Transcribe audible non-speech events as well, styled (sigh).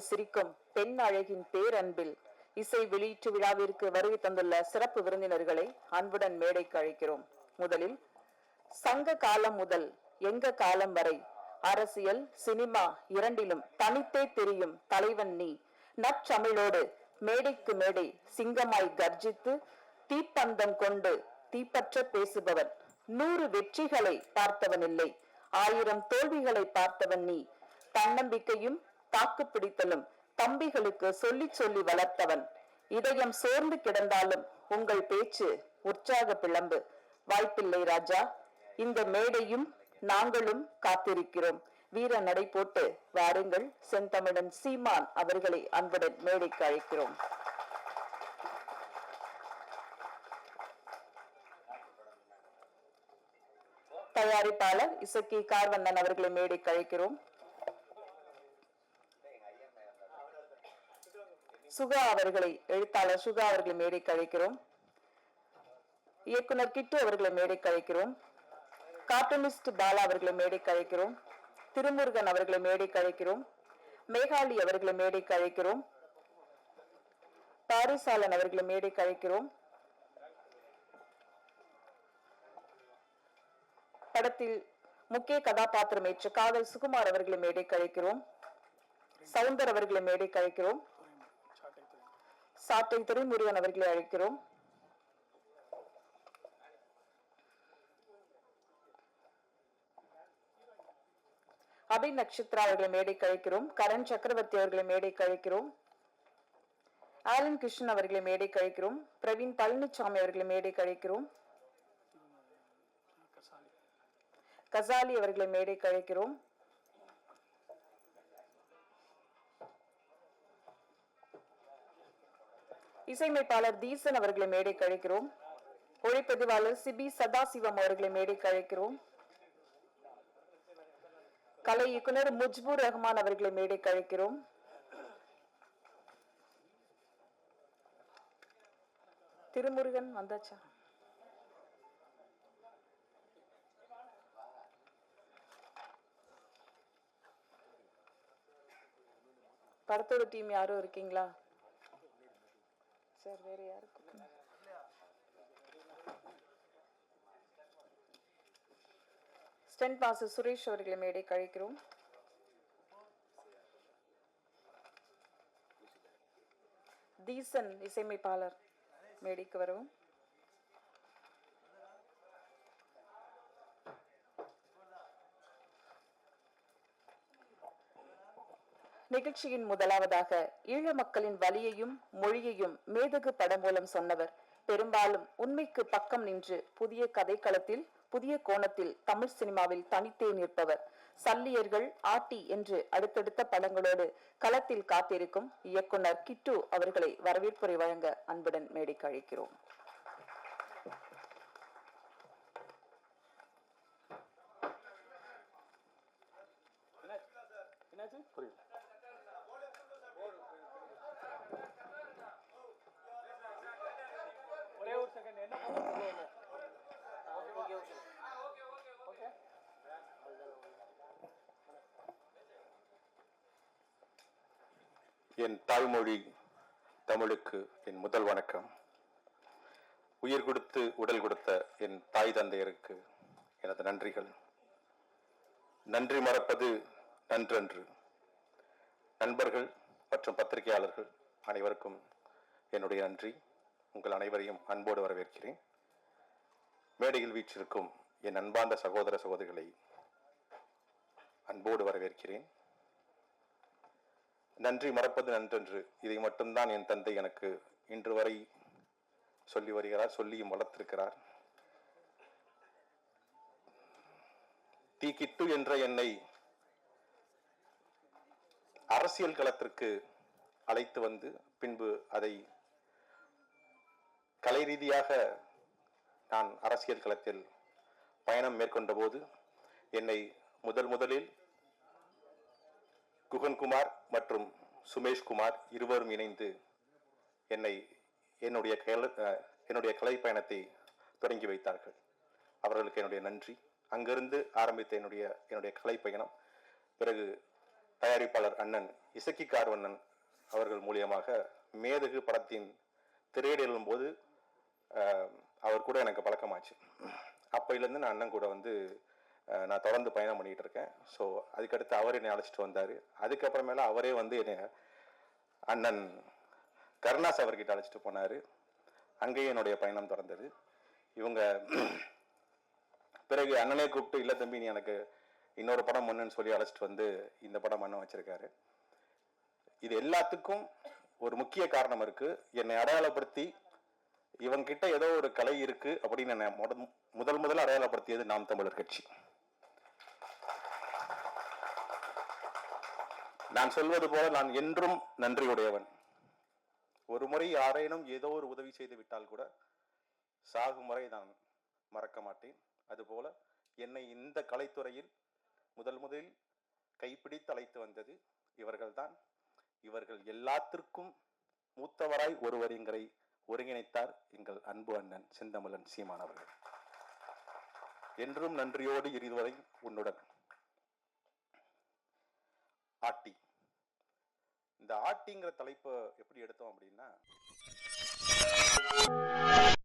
சிரிக்கும் பெண் அழகின் பேரன்பில் இசை வெளியீட்டு விழாவிற்கு வருகை தந்துள்ள சிறப்பு விருந்தினர்களை அன்புடன் மேடைக்கு அழைக்கிறோம். முதலில் சங்க காலம் முதல் எங்க காலம் வரை அரசியல் சினிமா இரண்டிலும் தனித்தே தெரியும் தலைவன் நீ. நற்றமிழோடு மேடைக்கு மேடை சிங்கமாய் கர்ஜித்து தீப்பந்தம் கொண்டு தீப்பற்ற பேசுபவன். நூறு வெற்றிகளை பார்த்தவன் இல்லை. ஆயிரம் தோல்விகளை பார்த்தவன் நீ. தன்னம்பிக்கையும் தாக்கு பிடித்தலும் தம்பிகளுக்கு சொல்லி சொல்லி வளர்த்தவன். இதயம் சோர்ந்து கிடந்தாலும் உங்கள் பேச்சு உற்சாக பிளம்பு. வாய்ப்பில்லை ராஜா. இந்த மேடையும் நாங்களும் காத்திருக்கிறோம். வீர நடை போட்டு வாருங்கள். செந்தமிழன் சீமான் அவர்களை அன்புடன் மேடைக்கு அழைக்கிறோம். தயாரிப்பாளர் இசக்கி கார்வண்ணன் அவர்களை மேடைக்கு அழைக்கிறோம். சுகா அவர்களை எழுத்தாளர் சுகா அவர்களை மேடைக்கு அழைக்கிறோம். இயக்குனர் கிட்டு அவர்களை மேடைக்கு அழைக்கிறோம். கார்ட்டூனிஸ்ட் பாலா அவர்களை மேடைக்கு அழைக்கிறோம். திருமுருகன் அவர்களை மேடைக்கு அழைக்கிறோம். மேகாலி அவர்களை மேடைக்கு அழைக்கிறோம். பாரிசாலன் அவர்களை மேடைக்கு அழைக்கிறோம். படத்தில் முக்கிய கதாபாத்திரம் ஏற்ற காதல் சுகுமார் அவர்களை மேடைக்கு அழைக்கிறோம். சவுந்தர் அவர்களை மேடைக்கு அழைக்கிறோம் சாட்டை துரைமுருகன் அவர்களை அழைக்கிறோம். அபி நட்சத்திரா அவர்களை மேடை கழிக்கிறோம் கரண் சக்கரவர்த்தி அவர்களை மேடை கழிக்கிறோம் ஆலன் கிருஷ்ணன் அவர்களை மேடை கழிக்கிறோம் பிரவீன் பழனிசாமி அவர்களை மேடை கழிக்கிறோம் கசாலி அவர்களை மேடை கழிக்கிறோம் இசையமைப்பாளர் தீசன் அவர்களை மேடைக்கு அழைக்கிறோம் ஒளிப்பதிவாளர் சிபி சதாசிவம் அவர்களை மேடைக்கு அழைக்கிறோம் கலை இயக்குனர் முஜ்பூர் ரஹ்மான் அவர்களை மேடைக்கு அழைக்கிறோம் திருமுருகன் வந்தாச்சா? படத்தோட டீம் யாரும் இருக்கீங்களா? சார் வேறு யாருக்கும் ஸ்டென்ட் மாஸ்டர் சுரேஷ் அவர்களை மேடை கழிக்கிறோம் தீசன் இசையமைப்பாளர் மேடைக்கு வரவும். நிகழ்ச்சியின் முதலாவதாக ஈழ மக்களின் வலியையும் மொழியையும் மேதகு படம் மூலம் சொன்னவர். பெரும்பாலும் உண்மைக்கு பக்கம் நின்று புதிய கதைக்களத்தில் புதிய கோணத்தில் தமிழ் சினிமாவில் தனித்தே நிற்பவர். சல்லியர்கள் ஆட்டி என்று அடுத்தடுத்த படங்களோடு களத்தில் காத்திருக்கும் இயக்குனர் கிட்டு அவர்களை வரவேற்புரை வழங்க அன்புடன் மேடைக்கு அழைக்கிறோம் என் தாய்மொழி தமிழுக்கு என் முதல் வணக்கம். உயிர் கொடுத்து உடல் கொடுத்த என் தாய் தந்தையருக்கு எனது நன்றிகள். நன்றி மறப்பது நன்றன்று. நண்பர்கள் மற்றும் பத்திரிகையாளர்கள் அனைவருக்கும் என்னுடைய நன்றி. உங்கள் அனைவரையும் அன்போடு வரவேற்கிறேன். மேடையில் வீற்றிருக்கும் என் அன்பார்ந்த சகோதர சகோதரிகளை அன்போடு வரவேற்கிறேன். நன்றி மறப்பது நன்றன்று. இதை மட்டும்தான் என் தந்தை எனக்கு இன்று வரை சொல்லி வருகிறார் சொல்லியும் வளர்த்திருக்கிறார். தீக்கிட்டு என்ற என்னை அரசியல் களத்திற்கு அழைத்து வந்து பின்பு அதை கலை ரீதியாக நான் அரசியல் களத்தில் பயணம் மேற்கொண்ட போது என்னை முதல் முதலில் குகன்குமார் மற்றும் சுமேஷ்குமார் இருவரும் இணைந்து என்னை என்னுடைய கல என்னுடைய கலை பயணத்தை தொடங்கி வைத்தார்கள். அவர்களுக்கு என்னுடைய நன்றி. அங்கிருந்து ஆரம்பித்த என்னுடைய என்னுடைய கலை பயணம். பிறகு தயாரிப்பாளர் அண்ணன் இசக்கி கார்வண்ணன் அவர்கள் மூலியமாக மேதகு படத்தின் திரையிடலும் போது அவர் கூட எனக்கு பழக்கமாச்சு. அப்பையிலேருந்து நான் அண்ணன் கூட வந்து நான் தொடர்ந்து பயணம் பண்ணிகிட்டு இருக்கேன் ஸோ அதுக்கடுத்து அவர் என்னை அழைச்சிட்டு வந்தார். அதுக்கப்புறமேல அவரே வந்து என்னை அண்ணன் கருணாஸ் அவர்கிட்ட அழைச்சிட்டு போனார். அங்கேயும் என்னுடைய பயணம் தொடர்ந்தது. இவங்க (clears throat) பிறகு அண்ணனே கூப்பிட்டு இல்லை தம்பி நீ எனக்கு இன்னொரு படம் ஒன்றுன்னு சொல்லி அழைச்சிட்டு வந்து இந்த படம் அண்ணன் வச்சுருக்காரு. இது எல்லாத்துக்கும் ஒரு முக்கிய காரணம் இருக்குது என்னை அடையாளப்படுத்தி இவங்கிட்ட ஏதோ ஒரு கலை இருக்குது அப்படின்னு என்னை முத- முதல் முதல் அடையாளப்படுத்தியது நாம் தமிழர் கட்சி. நான் சொல்வது போல நான் என்றும் நன்றியுடையவன். ஒரு முறை யாரேனும் ஏதோ ஒரு உதவி செய்து விட்டால் கூட சாகும் முறை நான் மறக்க மாட்டேன். அதுபோல என்னை இந்த கலைத்துறையில் முதல் முதலில் கைப்பிடித்து அழைத்து வந்தது இவர்கள்தான். இவர்கள் எல்லாத்திற்கும் மூத்தவராய் ஒருவர் எங்களை ஒருங்கிணைத்தார் எங்கள் அன்பு அண்ணன் செந்தமிழன் சீமான் அவர்கள். என்றும் நன்றியோடு இருவரை உன்னுடன் ஆட்டி. இந்த ஆட்டிங்கிற தலைப்பை எப்படி எடுத்தோம் அப்படின்னா